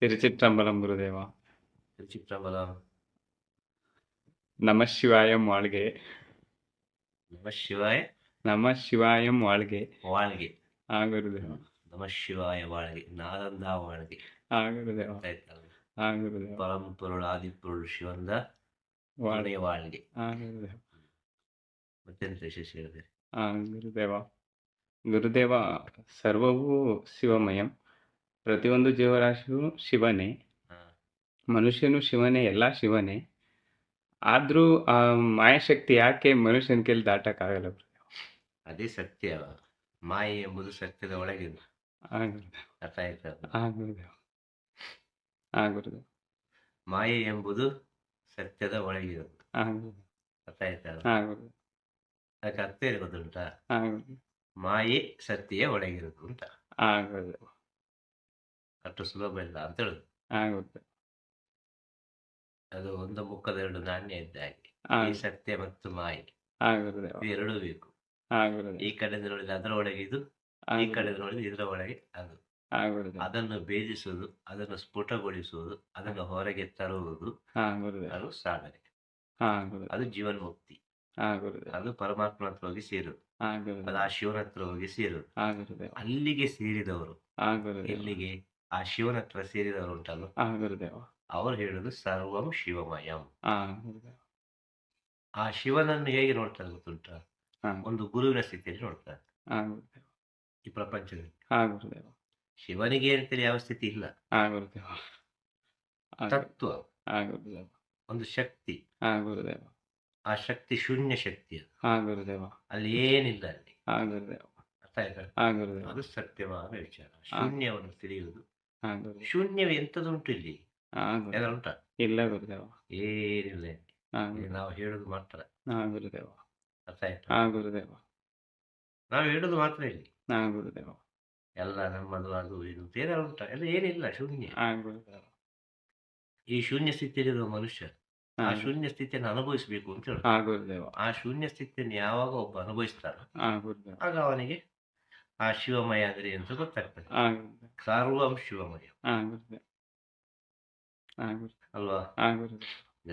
திருச்சிற்றம்பலம் குருதேவா. திருச்சிற்றம்பலம். நம சிவாயம் வாழ்கே. நம சிவாய நம சிவாயம் வாழ்கே. வாழ்கே. ஆ குருதேவா நம சிவாய வாழ்கை. நாதந்தா வாழ்கை. ஆ குருதேவா ஆ குருதேவா பரம்பொருள் ஆதிப்பொருள் சிவந்தா வாழைய வாழ்கை. ஆ குருதேவா ಮತ್ತೆಂತ ವಿಶೇಷ ಹೇಳಿದೆ ಆ ಗುರುದೇವ ಗುರುದೇವ ಸರ್ವವೂ ಪ್ರತಿಯೊಂದು ಜೀವರಾಶಿಯೂ ಶಿವನೇ. ಮನುಷ್ಯನು ಶಿವನೇ ಎಲ್ಲ ಶಿವನೇ. ಆದರೂ ಆ ಮಾಯಾಶಕ್ತಿ ಯಾಕೆ ಮನುಷ್ಯನ ಕೈಲಿ ದಾಟಕ್ಕಾಗಲ್ಲ ಅದೇ ಸತ್ಯ. ಮಾಯೆ ಎಂಬುದು ಸತ್ಯದ ಒಳಗಿದೆ ಅರ್ಥ ಆಗುದು ಮಾಯೆ ಎಂಬುದು ಸತ್ಯದ ಒಳಗಿದೆ ಅದಕ್ಕೆ ಮಾಯೆ ಸತ್ಯ ಒಳಗಿರೋದು ಅಂತ. ಅಷ್ಟು ಸುಲಭ ಇಲ್ಲ ಅಂತ ಹೇಳುದು. ಆಗುತ್ತೆ. ಅದು ಒಂದು ಮುಖದ ಎರಡು ನಾಣ್ಯ ಇದ್ದ ಹಾಗೆ. ಈ ಸತ್ಯ ಮತ್ತು ಮಾಯಿ. ಎರಡೂ ಬೇಕು. ಈ ಕಡೆ ನೋಡಿದ್ರೆ ಅದರ ಒಳಗೆ ಇದು ಈ ಕಡೆ ನೋಡಿದ್ರೆ ಇದರ ಒಳಗೆ ಅದು ಅದನ್ನು ಭೇದಿಸುವುದು ಅದನ್ನು ಸ್ಫುಟಗೊಳಿಸುವುದು ಅದನ್ನು ಹೊರಗೆ ತರುವುದು ಅದು ಸಾಧನೆ. ಅದು ಜೀವನ್ ಮುಕ್ತಿ ಅದು ಪರಮಾತ್ಮ ಹತ್ರ ಹೋಗಿ ಸೇರುದು ಅದು ಆ ಶಿವನ ಹತ್ರ ಹೋಗಿ ಸೇರುದು ಅಲ್ಲಿಗೆ ಸೇರಿದವರು. ಎಲ್ಲಿಗೆ ಆ ಶಿವನ ಹತ್ರ ಸೇರಿದವರು ಉಂಟಲ್ಲ ಆ ಗುರುದೇವ ಅವರು ಹೇಳುದು ಸರ್ವಂ ಶಿವಮಯಂ ಆ ಗುರುದೇವ ಆ ಶಿವನನ್ನು ಹೇಗೆ ನೋಡ್ತಾರೆ ಗೊತ್ತುಂಟ ಹಾ. ಒಂದು ಗುರುವಿನ ಸ್ಥಿತಿಯಲ್ಲಿ ನೋಡ್ತಾರೆ ಆ ಗುರುದೇವ ಈ ಪ್ರಪಂಚದಲ್ಲಿ ಆ ಗುರುದೇವ ಶಿವನಿಗೆ ಅಂತೇಳಿ ಯಾವ ಸ್ಥಿತಿ ಇಲ್ಲ ಆ ಗುರುದೇವ ಆ ಗುರು- ತತ್ವ ಆ ಗುರುದೇವ ಒಂದು ಶಕ್ತಿ ಆ ಗುರುದೇವ ಆ ಶಕ್ತಿ ಶೂನ್ಯ ಶಕ್ತಿ ಅದು ಆ ಗುರುದೇವ ಅಲ್ಲಿ ಏನಿಲ್ಲ ಅಲ್ಲಿ ಆ ಗುರುದೇವ ಅರ್ಥ ಆಯ್ತಾ ಆ ಗುರುದೇವ ಅದು ಸತ್ಯವಾದ ವಿಚಾರ ಶೂನ್ಯವನ್ನು ತಿಳಿಯುವುದು ಆ ಗುರುದೇವ ಶೂನ್ಯವೇ ಎಂತದುಂಟು ಇಲ್ಲಿ ಗುರು ಎಲ್ಲ ಉಂಟ ಇಲ್ಲ ಗುರುದೇವ. ಏನಿಲ್ಲ ಗುರು- ನಾವು ಹೇಳುದು ಮಾತ್ರ. ಆ ಗುರುದೇವ. ಅರ್ಥ ಆಯ್ತಾ? ಆ ಗುರುದೇವ. ನಾವು ಹೇಳುದು ಮಾತ್ರ ಇಲ್ಲಿ. ಹಾ ಗುರುದೇವ. ಎಲ್ಲ ನಮ್ಮದು ಅದು ಇದು ಏನಾದ್ರು ಉಂಟ? ಎಲ್ಲ ಏನಿಲ್ಲ ಶೂನ್ಯ. ಗುರುದೇವ. ಈ ಶೂನ್ಯ ಸ್ಥಿತಿಯಲ್ಲಿರುವ ಮನುಷ್ಯ ಆ ಶೂನ್ಯ ಸ್ಥಿತಿಯನ್ನು ಅನುಭವಿಸಬೇಕು ಅಂತ ಹೇಳುದು. ಆ ಗುರುದೇವ. ಆ ಶೂನ್ಯ ಸ್ಥಿತಿಯನ್ನು ಯಾವಾಗ ಒಬ್ಬ ಅನುಭವಿಸ್ತಾನೋ ಗುರುದೇವ. ಆಗ ಅವನಿಗೆ ಆ ಶಿವಮಯಾದ್ರಿ ಅಂತ ಗೊತ್ತಾಗ್ತದೆ? ಸಾರ್ವಂ ಶಿವಮಯ. ಅಲ್ವಾ?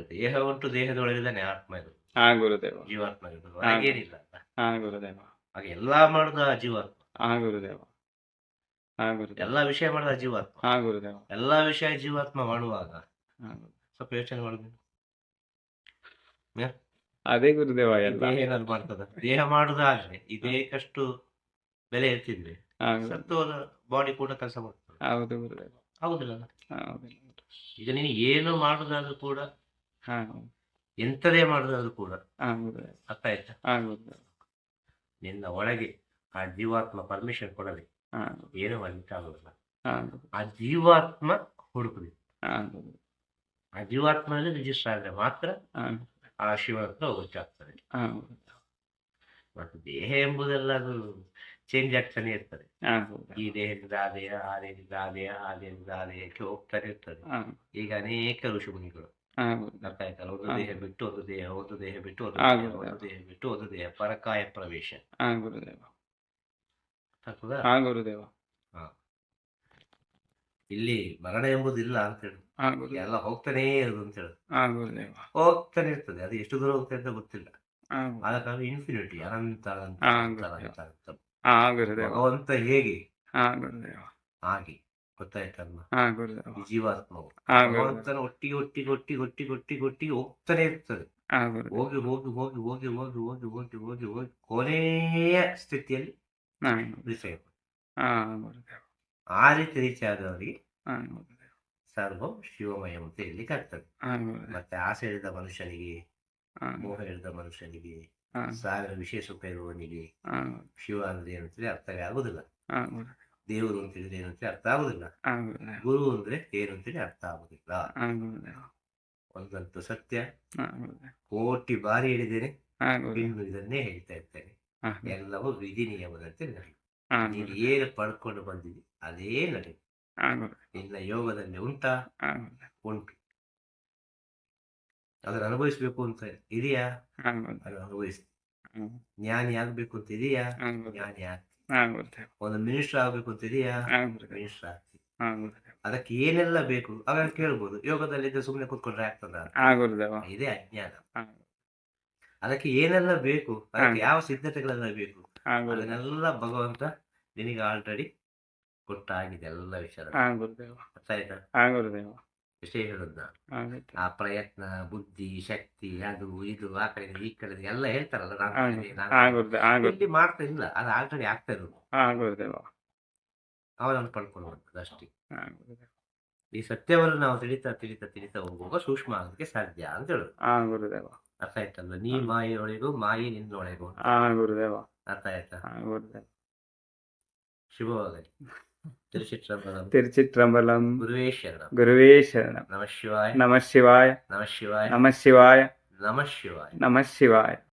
ದೇಹ ಉಂಟು ದೇಹದೊಳಗಿದ್ದಾನೆ ಆತ್ಮ ಇರೋದು ಜೀವಾತ್ಮ ಇರೋದು ಹಾಗೇನಿಲ್ಲ. ಆಗ ಎಲ್ಲಾ ಮಾಡುದ ಆ ಜೀವಾತ್ಮ. ಎಲ್ಲಾ ವಿಷಯ ಮಾಡುದ ಜೀವಾತ್ಮ. ಎಲ್ಲಾ ವಿಷಯ ಜೀವಾತ್ಮ ಮಾಡುವಾಗ. ಸ್ವಲ್ಪ ಯೋಚನೆ ಮಾಡುದು ಅದೇ ಗುರುದೇವ ಏನಾದ್ರು ಮಾಡ್ತದ? ದೇಹ ಮಾಡುದಾದ್ರೆ ಈ ದೇಹಕ್ಕಷ್ಟು ಬೆಲೆ ಗುರು- ಸತ್ತು ಬಾಡಿ ಕೂಡ ಕೆಲಸ ಮಾಡ್ತದೆ. ಹೌದು ಹೌದಿಲ್ಲ ಹೌದು ಈಗ ನೀನು ಏನು ಮಾಡುದಾದ್ರೂ ಕೂಡ ಎಂತದೇ ಮಾಡುದಾದ್ರೂ ಕೂಡ ಅರ್ಥ ಆಯ್ತಾ ನಿನ್ನ ಒಳಗೆ ಆ ಜೀವಾತ್ಮ ಪರ್ಮಿಷನ್ ಕೊಡಲಿ. ಏನು ಮಾಡ್ಲಿಕ್ಕೆ ಆಗೋದಿಲ್ಲ. ಆ ಜೀವಾತ್ಮ ಹುಡುಕುದು ಆ ಜೀವಾತ್ಮನಲ್ಲಿ ರಿಜಿಸ್ಟರ್ ಆದ್ರೆ ಮಾತ್ರ ಆ ಶಿವ ಹತ್ರ ಗುರುದೇವ ಮತ್ತು ದೇಹ ಎಂಬುದೆಲ್ಲ ಅದು ಚೇಂಜ್ ಆಗ್ತಾನೆ ಇರ್ತದೆ. ಈ ದೇಹದಿಂದ ಆ ದೇಹ ಆ ದೇಹದಿಂದ ಆ ದೇಹ ಆ ದೇಹದಿಂದ ಆ ದೇಹಕ್ಕೆ ಹೋಗ್ತಾನೆ ಇರ್ತದೆ. ಈಗ ಅನೇಕ ಋಷಿಮುನಿಗಳು ಅರ್ಥ ಆಯ್ತಲ್ಲ ಒಂದು ದೇಹ ಬಿಟ್ಟು ಒಂದು ದೇಹ ಒಂದು ದೇಹ ಬಿಟ್ಟು ಒಂದು ದೇಹ. ಒಂದು ದೇಹ ಬಿಟ್ಟು ಒಂದು ದೇಹ ಪರಕಾಯ ಪ್ರವೇಶ. ಗುರುದೇವ ಇಲ್ಲಿ ಮರಣ ಎಂಬುದಿಲ್ಲ ಅಂತ ಹೇಳಿ. ಆ ಗುರುದೇವ ಎಲ್ಲ ಹೋಗ್ತಾನೇ ಇರೋದು ಅಂತ ಹೇಳುದು ಹೋಗ್ತಾನೆ ಇರ್ತದೆ. ಅದು ಎಷ್ಟು ದೂರ ಹೋಗ್ತದೆ ಅಂತ ಗೊತ್ತಿಲ್ಲ. ಆದ ಕಾರಣ ಇನ್ಫಿನಿಟಿ ಅನಂತ ಅನಂತ ಅನಂತ ಅನಂತ. ಆ ಗುರುದೇವ. ಭಗವಂತ ಹೇಗೆ? ಆ ಗುರುದೇವ. ಹಾಗೆ. ಗೊತ್ತಾಯ್ತಲ್ವ? ಆ ಗುರುದೇವ. ಈ ಜೀವಾತ್ಮವು. ಆ ಗುರುದೇವ. ಭಗವಂತನ ಒಟ್ಟಿಗೆ ಒಟ್ಟಿಗೆ ಒಟ್ಟಿಗೆ ಒಟ್ಟಿಗೆ ಒಟ್ಟಿಗೆ ಒಟ್ಟಿಗೆ ಹೋಗ್ತಾನೆ ಇರ್ತದೆ ಆ ಗುರುದೇವ. ಹೋಗಿ ಹೋಗಿ ಹೋಗಿ ಹೋಗಿ ಹೋಗಿ ಹೋಗಿ ಹೋಗಿ ಹೋಗಿ ಹೋಗಿ ಕೊನೆಯ ಸ್ಥಿತಿಯಲ್ಲಿ ಆ ರೀಚ್ ಆ ಗುರುದೇವ. ಆ ರೀತಿ ರೀಚ್ ಆದವರಿಗೆ ಆ ಗುರುದೇವ. ಸರ್ವಂ ಶಿವಮಯ ಅಂತ ಹೇಳಲಿಕ್ಕೆ ಆಗ್ತದೆ. ಮತ್ತೆ ಆಸೆ ಹಿಡಿದ ಮನುಷ್ಯನಿಗೆ ಮೋಹ ಹಿಡಿದ ಮನುಷ್ಯನಿಗೆ ಸಾವಿರ ವಿಶೇಷ ಉಪಯೋಗವನಿಗೆ ಶಿವ ಅಂದ್ರೆ ಏನಂತೇಳಿ ಅರ್ಥವೇ ಆಗುದಿಲ್ಲ. ದೇವರು ಅಂತ ಹೇಳಿದ್ರೆ ಏನಂತೇಳಿ ಅರ್ಥ ಆಗುದಿಲ್ಲ. ಗುರು ಅಂದ್ರೆ ಏನು ಅಂತೇಳಿ ಅರ್ಥ ಆಗುದಿಲ್ಲ. ಒಂದಂತೂ ಸತ್ಯ. ಕೋಟಿ ಬಾರಿ ಹೇಳಿದ್ದೇನೆ ಇನ್ನು ಇದನ್ನೇ ಹೇಳ್ತಾ ಇರ್ತೇನೆ. ಎಲ್ಲವೂ ವಿಧಿ ನಿಯಮದಂತೆ ನಡೆಯುತ್ತೆ ನೀನು ಏನು ಪಡ್ಕೊಂಡು ಬಂದಿದೆ ಅದೇ ನಡೆಯುತ್ತೆ ನಿನ್ನ ಯೋಗದಲ್ಲಿ ಉಂಟಾ? ಉಂಟು. ಅದನ್ನು ಅನುಭವಿಸ್ಬೇಕು ಅಂತ ಇದೆಯಾ? ಅನುಭವಿಸ್ ಹ್ಮ್. ಜ್ಞಾನಿ ಆಗ್ಬೇಕು ಅಂತ ಇದೆಯಾ? ಜ್ಞಾನಿ ಆಗ್ತಿ. ಒಂದು ಮಿನಿಸ್ಟರ್ ಆಗ್ಬೇಕು ಅಂತ ಇದೆಯಾ? ಮಿನಿಸ್ಟರ್ ಆಗ್ತಿ. ಅದಕ್ಕೆ ಏನೆಲ್ಲ ಬೇಕು? ಅವಾಗ ಕೇಳ್ಬೋದು. ಯೋಗದಲ್ಲಿ ಸುಮ್ಮನೆ ಕೂತ್ಕೊಂಡ್ರೆ ಆಗ್ತದ ಇದೇ ಅಜ್ಞಾನ. ಅದಕ್ಕೆ ಏನೆಲ್ಲ ಬೇಕು? ಅದಕ್ಕೆ ಯಾವ ಸಿದ್ಧತೆಗಳೆಲ್ಲ ಬೇಕು? ಅದನ್ನೆಲ್ಲ ಭಗವಂತ ನಿನಗೆ ಆಲ್ರೆಡಿ ಕೊಟ್ಟಾಗಿದೆ ಎಲ್ಲ ವಿಷಯ ಅರ್ಥ ಆಯ್ತಾ? ವಿಷಯ ಹೇಳುದ ಆ ಪ್ರಯತ್ನ ಬುದ್ಧಿ ಶಕ್ತಿ ಅದು ಇದು ಆ ಕಡೆ ಈ ಕಡೆ ಎಲ್ಲ ಹೇಳ್ತಾರಲ್ಲ ನಾನು ಇಲ್ಲಿ ಮಾಡ್ತಾ ಇಲ್ಲ ಅದು ಆಲ್ರೆಡಿ ಆಗ್ತಾ ಇರೋದು. ಅವನನ್ನು ಪಡ್ಕೊಳ್ಳುವಂಥದ್ದು ಅಷ್ಟೇ. ಈ ಸತ್ಯವನ್ನು ನಾವು ತಿಳಿತಾ ತಿಳಿತಾ ತಿಳಿತಾ ಹೋಗುವಾಗ ಸೂಕ್ಷ್ಮ ಆಗೋದಕ್ಕೆ ಸಾಧ್ಯ ಅಂತ ಹೇಳುದು. ಅರ್ಥ ಆಯ್ತಲ್ಲ ನೀ ಮಾಯೆಯೊಳಗೂ ಮಾಯೆ ನಿನ್ನೊಳಗೂ ಅರ್ಥ ಆಯ್ತಾ? ಶುಭವಾಗಲಿ. തിരുച്ചിത്രമ്പലം ഗുരുവേ ശരണം നമ ശിവായ നമ ശിവായ നമ ശിവായ നമ ശിവായ നമ ശിവായ